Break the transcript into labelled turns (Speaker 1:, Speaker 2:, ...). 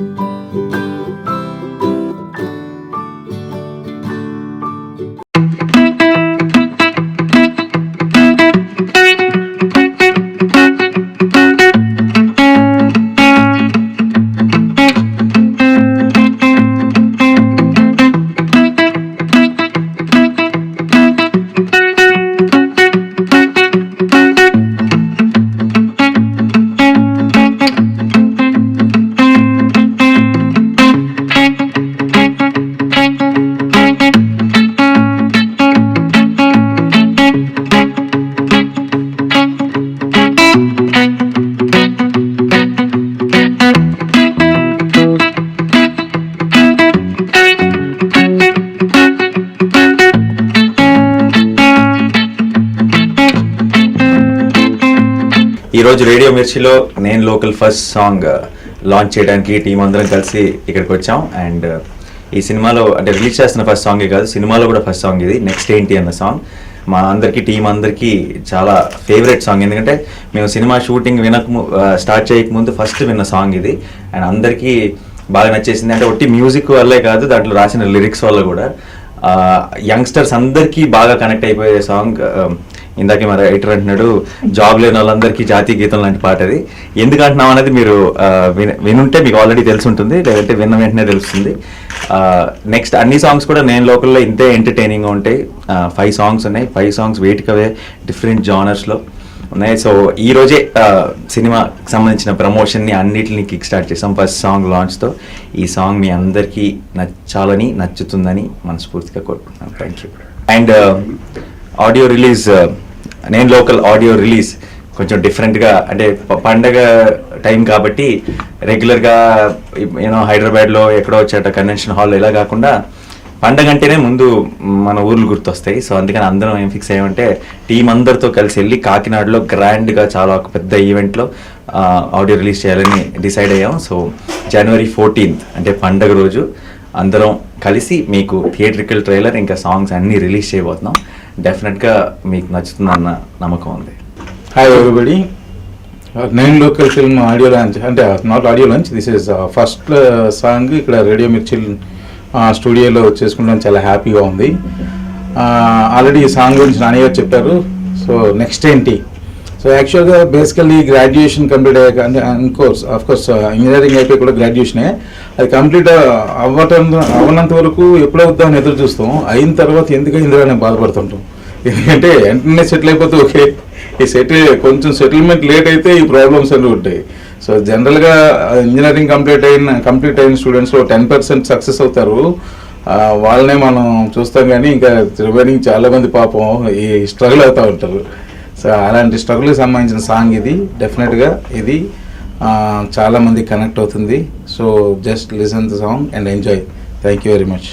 Speaker 1: ఈ ఈరోజు రేడియో మిర్చిలో నేను local first song uh, launch చేయడానికి టీం అందరం కలిసి ఇక్కడికి వచ్చాం. అండ్ uh, ఈ సినిమాలో అంటే రిలీజ్ చేస్తున్న ఫస్ట్ సాంగే కాదు సినిమాలో కూడా ఫస్ట్ సాంగ్ ఇది నెక్స్ట్ ఏంటి అన్న సాంగ్ మా అందరికీ టీం అందరికీ చాలా ఫేవరెట్ సాంగ్ ఎందుకంటే మేము సినిమా షూటింగ్ వినక స్టార్ట్ చేయకముందు ఫస్ట్ విన్న సాంగ్ ఇది. అండ్ అందరికీ బాగా నచ్చేసింది. అంటే ఒట్టి మ్యూజిక్ వల్లే కాదు దాంట్లో రాసిన లిరిక్స్ వల్ల కూడా. Uh, యంగ్స్టర్స్ అందరికీ బాగా కనెక్ట్ అయిపోయే సాంగ్ ఇందాకే మరి రైటర్ అంటున్నాడు జాబ్ లేని వాళ్ళందరికీ జాతీయ గీతం లాంటి పాట అది. ఎందుకు అంటున్నాం అనేది మీరు వినుంటే మీకు ఆల్రెడీ తెలిసి ఉంటుంది లేదంటే విన్న వెంటనే తెలుస్తుంది. నెక్స్ట్ అన్ని సాంగ్స్ కూడా నేను లోకల్లో ఇంతే ఎంటర్టైనింగ్గా ఉంటాయి. ఫైవ్ సాంగ్స్ ఉన్నాయి. ఫైవ్ సాంగ్స్ వేటికవే డిఫరెంట్ జానర్స్లో ఉన్నాయి. సో ఈ రోజే సినిమాకి సంబంధించిన ప్రమోషన్ని అన్నిటిని కిక్ స్టార్ట్ చేసాం. ఫస్ట్ సాంగ్ లాంచ్తో ఈ సాంగ్ మీ అందరికీ నచ్చాలని నచ్చుతుందని మనస్ఫూర్తిగా కోరుకుంటున్నాను. Thank you and audio release నేను లోకల్ ఆడియో రిలీజ్ కొంచెం డిఫరెంట్గా అంటే పండగ టైం కాబట్టి రెగ్యులర్గా యూనో హైదరాబాద్లో ఎక్కడో వచ్చేట కన్వెన్షన్ హాల్ ఇలా కాకుండా పండగ అంటేనే ముందు మన ఊర్లు గుర్తొస్తాయి. సో అందుకని అందరం ఏం ఫిక్స్ అయ్యామంటే టీం అందరితో కలిసి వెళ్ళి కాకినాడలో గ్రాండ్గా చాలా ఒక పెద్ద ఈవెంట్లో ఆడియో రిలీజ్ చేయాలని డిసైడ్ అయ్యాం. సో జనవరి ఫోర్టీన్త్ అంటే పండగ రోజు అందరం కలిసి మీకు థియేట్రికల్ ట్రైలర్ ఇంకా సాంగ్స్ అన్నీ రిలీజ్ చేయబోతున్నాం. డెఫినెట్గా మీకు నచ్చుతుందన్న నమ్మకం ఉంది.
Speaker 2: హాయ్ ఎవరిబడి uh, నేను లోకల్ ఫిల్మ్ ఆడియో లాంచ్ అంటే not audio launch this is first song ఇక్కడ రేడియో మిర్చి స్టూడియోలో చేసుకుంటాం. చాలా హ్యాపీగా ఉంది. Uh, ఆల్రెడీ ఈ సాంగ్ గురించి నాన్నగారు చెప్పారు. సో నెక్స్ట్ ఏంటి? సో యాక్చువల్గా బేసికల్లీ గ్రాడ్యుయేషన్ కంప్లీట్ అయ్యాక అంటే కోర్స్ ఆఫ్ కోర్స్ ఇంజనీరింగ్ అయిపోయి కూడా గ్రాడ్యుయేషనే అది కంప్లీట్ uh, అవ్వటం అవ్వనంత వరకు ఎప్పుడవుద్దామని ఎదురు చూస్తాం. అయిన తర్వాత ఎందుకు అయిందిరా అని బాధపడుతుంటాం? ఎందుకంటే వెంటనే సెటిల్ అయిపోతే ఓకే. ఈ సెటిల్ కొంచెం సెటిల్మెంట్ లేట్ అయితే ఈ ప్రాబ్లమ్స్ అన్నీ ఉంటాయి. సో జనరల్గా ఇంజనీరింగ్ కంప్లీట్ అయిన కంప్లీట్ అయిన స్టూడెంట్స్లో టెన్ పర్సెంట్ సక్సెస్ అవుతారు. వాళ్ళనే మనం చూస్తాం కానీ ఇంకా రిమైనింగ్ చాలా మంది పాపం ఈ స్ట్రగుల్ అవుతూ ఉంటారు. సో అలాంటి స్ట్రగుల్కి సంబంధించిన సాంగ్ ఇది. డెఫినెట్గా ఇది చాలామంది కనెక్ట్ అవుతుంది. So just listen the song and enjoy thank you very much